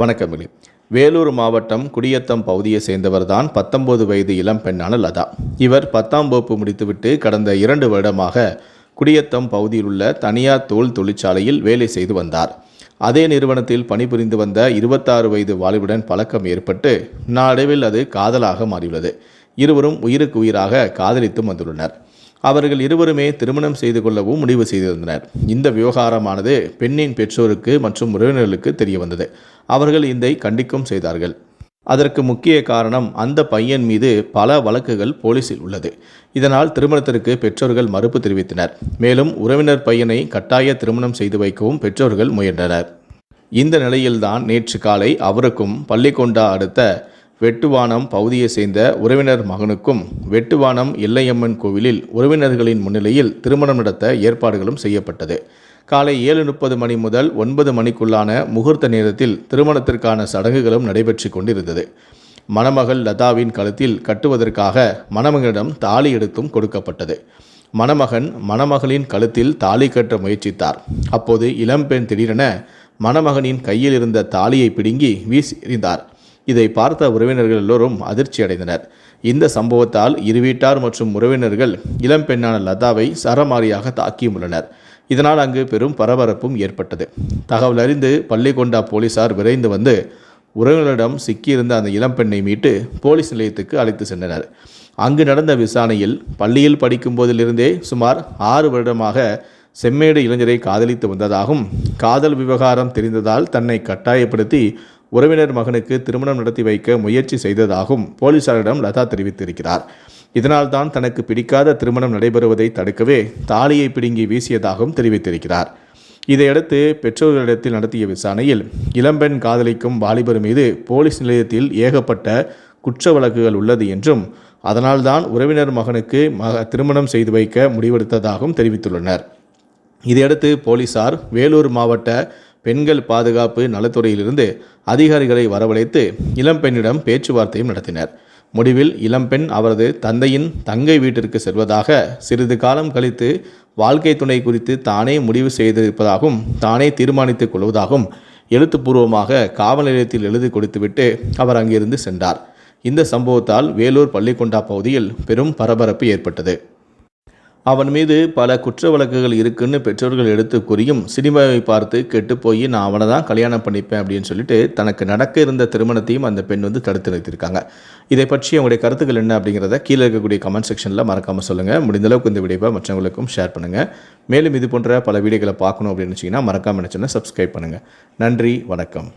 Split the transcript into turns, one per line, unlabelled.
வணக்கமிலி வேலூர் மாவட்டம் குடியத்தம் பகுதியை சேர்ந்தவர்தான் பத்தொன்பது வயது இளம் பெண்ணான லதா. இவர் பத்தாம் வகுப்பு முடித்துவிட்டு கடந்த இரண்டு வருடமாக குடியத்தம் பகுதியில் உள்ள தனியார் தோல் தொழிற்சாலையில் வேலை செய்து வந்தார். அதே நிறுவனத்தில் பணிபுரிந்து வந்த இருபத்தாறு வயது வாலிபுடன் பழக்கம் ஏற்பட்டு நாளடைவில் அது காதலாக மாறியுள்ளது. இருவரும் உயிருக்கு உயிராக காதலித்தும் வந்துள்ளனர். அவர்கள் இருவருமே திருமணம் செய்து கொள்ளவும் முடிவு செய்திருந்தனர். இந்த விவகாரமானது பெண்ணின் பெற்றோருக்கு மற்றும் உறவினர்களுக்கு தெரிய வந்தது. அவர்கள் இதை கண்டிக்கும் செய்தார்கள். அதற்கு முக்கிய காரணம் அந்த பையன் மீது பல வழக்குகள் போலீசில் உள்ளது. இதனால் திருமணத்திற்கு பெற்றோர்கள் மறுப்பு தெரிவித்தனர். மேலும் உறவினர் பையனை கட்டாய திருமணம் செய்து வைக்கவும் பெற்றோர்கள் முயன்றனர். இந்த நிலையில்தான் நேற்று காலை அவருக்கும் பள்ளிக்கொண்டா அடுத்த வெட்டுவானம் பகுதியை சேர்ந்த உறவினர் மகனுக்கும் வெட்டுவானம் எல்லையம்மன் கோவிலில் உறவினர்களின் முன்னிலையில் திருமணம் நடத்த ஏற்பாடுகளும் செய்யப்பட்டது. காலை ஏழு முப்பது மணி முதல் ஒன்பது மணிக்குள்ளான முகூர்த்த நேரத்தில் திருமணத்திற்கான சடங்குகளும் நடைபெற்று கொண்டிருந்தது. மணமகள் லதாவின் கழுத்தில் கட்டுவதற்காக மணமகனிடம் தாலி எடுத்தும் கொடுக்கப்பட்டது. மணமகன் மணமகளின் கழுத்தில் தாலி கட்ட முயற்சித்தார். அப்போது இளம்பெண் திடீரென மணமகனின் கையில் இருந்த தாலியை பிடுங்கி வீசி எறிந்தார் இதை பார்த்த உறவினர்கள் எல்லோரும் அதிர்ச்சி அடைந்தனர். இந்த சம்பவத்தால் இரு வீட்டார் மற்றும் உறவினர்கள் இளம்பெண்ணான லதாவை சரமாரியாக தாக்கியுள்ளனர் இதனால் அங்கு பெரும் பரபரப்பும் ஏற்பட்டது. தகவல் அறிந்து பள்ளிகொண்டா போலீசார் விரைந்து வந்து உறவினரிடம் சிக்கியிருந்த அந்த இளம்பெண்ணை மீட்டு போலீஸ் நிலையத்துக்கு அழைத்து சென்றனர். அங்கு நடந்த விசாரணையில் பள்ளியில் படிக்கும் போதிலிருந்தே சுமார் ஆறு வருடமாக செம்மேடு இளைஞரை காதலித்து வந்ததாகவும் காதல் விவகாரம் தெரிந்ததால் தன்னை கட்டாயப்படுத்தி உறவினர் மகனுக்கு திருமணம் நடத்தி வைக்க முயற்சி செய்ததாகவும் போலீசாரிடம் லதா தெரிவித்திருக்கிறார். இதனால்தான் தனக்கு பிடிக்காத திருமணம் நடைபெறுவதை தடுக்கவே தாலியை பிடுங்கி வீசியதாகவும் தெரிவித்திருக்கிறார். இதையடுத்து பெற்றோர்களிடத்தில் நடத்திய விசாரணையில் இளம்பெண் காதலிக்கும் வாலிபர் மீது போலீஸ் நிலையத்தில் ஏகப்பட்ட குற்ற வழக்குகள் உள்ளது என்றும் அதனால்தான் உறவினர் மகனுக்கு மக திருமணம் செய்து வைக்க முடிவெடுத்ததாகவும் தெரிவித்துள்ளனர். இதையடுத்து போலீசார் வேலூர் மாவட்ட பெண்கள் பாதுகாப்பு நலத்துறையிலிருந்து அதிகாரிகளை வரவழைத்து இளம்பெண்ணிடம் பேச்சுவார்த்தையும் நடத்தினர். முடிவில் இளம்பெண் அவரது தந்தையின் தங்கை வீட்டிற்கு செல்வதாக சிறிது காலம் கழித்து வாழ்க்கை துணை குறித்து தானே முடிவு செய்திருப்பதாகவும் தானே தீர்மானித்துக் கொள்வதாகவும் எழுத்துப்பூர்வமாக காவல் நிலையத்தில் எழுதி கொடுத்துவிட்டு அவர் அங்கிருந்து சென்றார். இந்த சம்பவத்தால் வேலூர் பள்ளிக்கொண்டா பகுதியில் பெரும் பரபரப்பு ஏற்பட்டது. அவன் மீது பல குற்ற வழக்குகள் இருக்குன்னு பெற்றோர்கள் எடுத்து கூறியும் சினிமாவை பார்த்து கெட்டு போய் நான் அவனை தான் கல்யாணம் பண்ணிப்பேன் அப்படின்னு சொல்லிட்டு தனக்கு நடக்க இருந்த திருமணத்தையும் அந்த பெண் வந்து தடுத்து நிறுத்தியிருக்காங்க. இதை பற்றி அவங்களுடைய கருத்துக்கள் என்ன அப்படிங்கிறத கீழே இருக்கக்கூடிய கமெண்ட் செக்ஷனில் மறக்காமல் சொல்லுங்கள் முடிந்தளவுக்கு இந்த வீடியோவை மற்றவங்களுக்கும் ஷேர் பண்ணுங்கள் மேலும் இது போன்ற பல வீடியோக்களை பார்க்கணும் அப்படின்னு வச்சிங்கன்னா மறக்காமல் நினச்சோன்னா சப்ஸ்கிரைப் பண்ணுங்கள் நன்றி வணக்கம்.